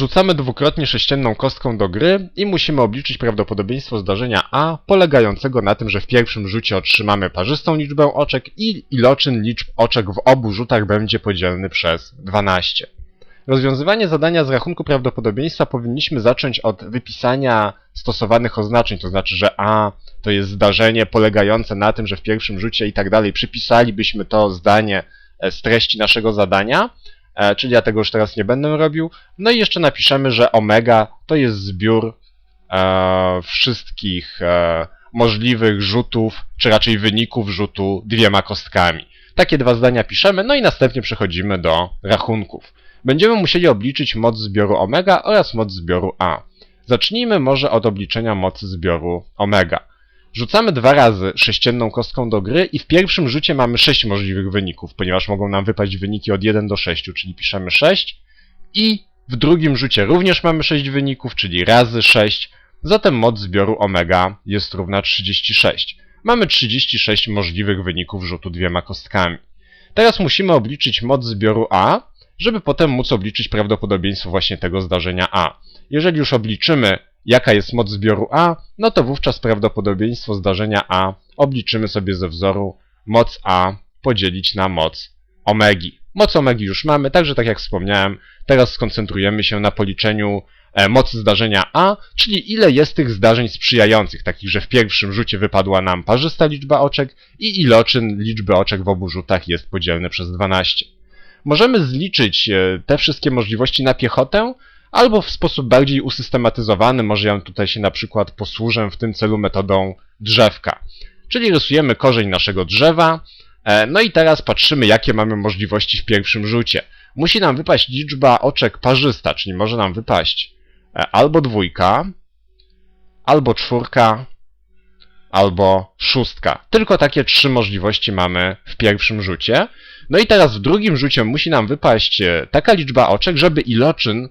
Rzucamy dwukrotnie sześcienną kostką do gry i musimy obliczyć prawdopodobieństwo zdarzenia A polegającego na tym, że w pierwszym rzucie otrzymamy parzystą liczbę oczek i iloczyn liczb oczek w obu rzutach będzie podzielny przez 12. Rozwiązywanie zadania z rachunku prawdopodobieństwa powinniśmy zacząć od wypisania stosowanych oznaczeń, to znaczy, że A to jest zdarzenie polegające na tym, że w pierwszym rzucie i tak dalej przypisalibyśmy to zdanie e, z treści naszego zadania, czyli ja tego już teraz nie będę robił. No i jeszcze napiszemy, że omega to jest zbiór e, wszystkich e, możliwych rzutów, czy raczej wyników rzutu dwiema kostkami. Takie dwa zdania piszemy, no i następnie przechodzimy do rachunków. Będziemy musieli obliczyć moc zbioru omega oraz moc zbioru A. Zacznijmy może od obliczenia mocy zbioru omega. Rzucamy dwa razy sześcienną kostką do gry i w pierwszym rzucie mamy 6 możliwych wyników, ponieważ mogą nam wypaść wyniki od 1 do 6, czyli piszemy 6. I w drugim rzucie również mamy 6 wyników, czyli razy 6. Zatem moc zbioru omega jest równa 36. Mamy 36 możliwych wyników rzutu dwiema kostkami. Teraz musimy obliczyć moc zbioru A, żeby potem móc obliczyć prawdopodobieństwo właśnie tego zdarzenia A. Jeżeli już obliczymy, jaka jest moc zbioru A, no to wówczas prawdopodobieństwo zdarzenia A obliczymy sobie ze wzoru moc A podzielić na moc omegi. Moc omegi już mamy, także tak jak wspomniałem, teraz skoncentrujemy się na policzeniu e, mocy zdarzenia A, czyli ile jest tych zdarzeń sprzyjających, takich, że w pierwszym rzucie wypadła nam parzysta liczba oczek i iloczyn liczby oczek w obu rzutach jest podzielny przez 12. Możemy zliczyć e, te wszystkie możliwości na piechotę, albo w sposób bardziej usystematyzowany, może ja tutaj się na przykład posłużę w tym celu metodą drzewka. Czyli rysujemy korzeń naszego drzewa, e, no i teraz patrzymy, jakie mamy możliwości w pierwszym rzucie. Musi nam wypaść liczba oczek parzysta, czyli może nam wypaść e, albo dwójka, albo czwórka, albo szóstka. Tylko takie trzy możliwości mamy w pierwszym rzucie. No i teraz w drugim rzucie musi nam wypaść e, taka liczba oczek, żeby iloczyn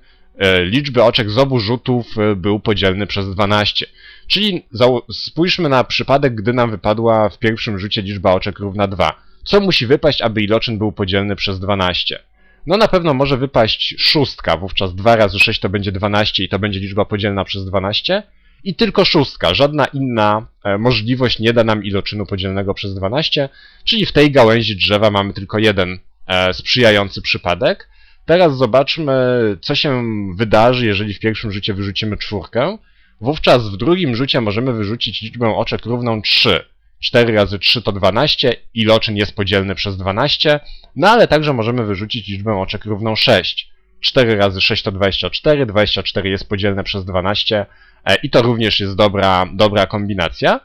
liczby oczek z obu rzutów e, był podzielny przez 12. Czyli spójrzmy na przypadek, gdy nam wypadła w pierwszym rzucie liczba oczek równa 2. Co musi wypaść, aby iloczyn był podzielny przez 12? No na pewno może wypaść szóstka, wówczas 2 razy 6 to będzie 12 i to będzie liczba podzielna przez 12. I tylko szóstka, żadna inna e, możliwość nie da nam iloczynu podzielnego przez 12, czyli w tej gałęzi drzewa mamy tylko jeden e, sprzyjający przypadek. Teraz zobaczmy, co się wydarzy, jeżeli w pierwszym rzucie wyrzucimy czwórkę. Wówczas w drugim rzucie możemy wyrzucić liczbę oczek równą 3. 4 razy 3 to 12, iloczyn jest podzielny przez 12, no ale także możemy wyrzucić liczbę oczek równą 6. 4 razy 6 to 24, 24 jest podzielne przez 12 e, i to również jest dobra, dobra kombinacja.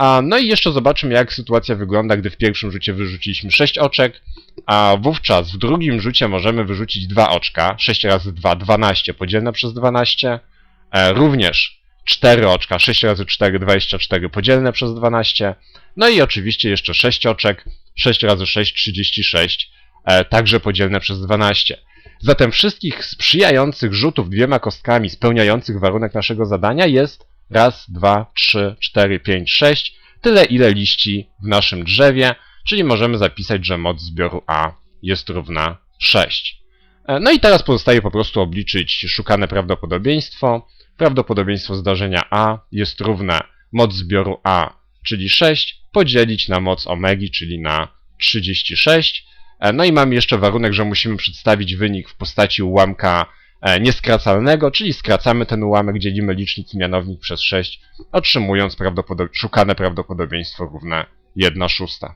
A, no i jeszcze zobaczymy, jak sytuacja wygląda, gdy w pierwszym rzucie wyrzuciliśmy 6 oczek, a wówczas w drugim rzucie możemy wyrzucić 2 oczka. 6 razy 2, 12 podzielne przez 12. E, również 4 oczka, 6 razy 4, 24 podzielne przez 12. No i oczywiście jeszcze 6 oczek, 6 razy 6, 36, e, także podzielne przez 12. Zatem wszystkich sprzyjających rzutów dwiema kostkami spełniających warunek naszego zadania jest raz, dwa, trzy, cztery, pięć, sześć, tyle ile liści w naszym drzewie, czyli możemy zapisać, że moc zbioru A jest równa 6. E, No i teraz pozostaje po prostu obliczyć szukane prawdopodobieństwo. Prawdopodobieństwo zdarzenia A jest równe moc zbioru A, czyli 6, podzielić na moc omegi, czyli na 36. E, No i mamy jeszcze warunek, że musimy przedstawić wynik w postaci ułamka nieskracalnego, czyli skracamy ten ułamek, dzielimy licznik i mianownik przez 6, otrzymując szukane prawdopodobieństwo równe 1 szósta.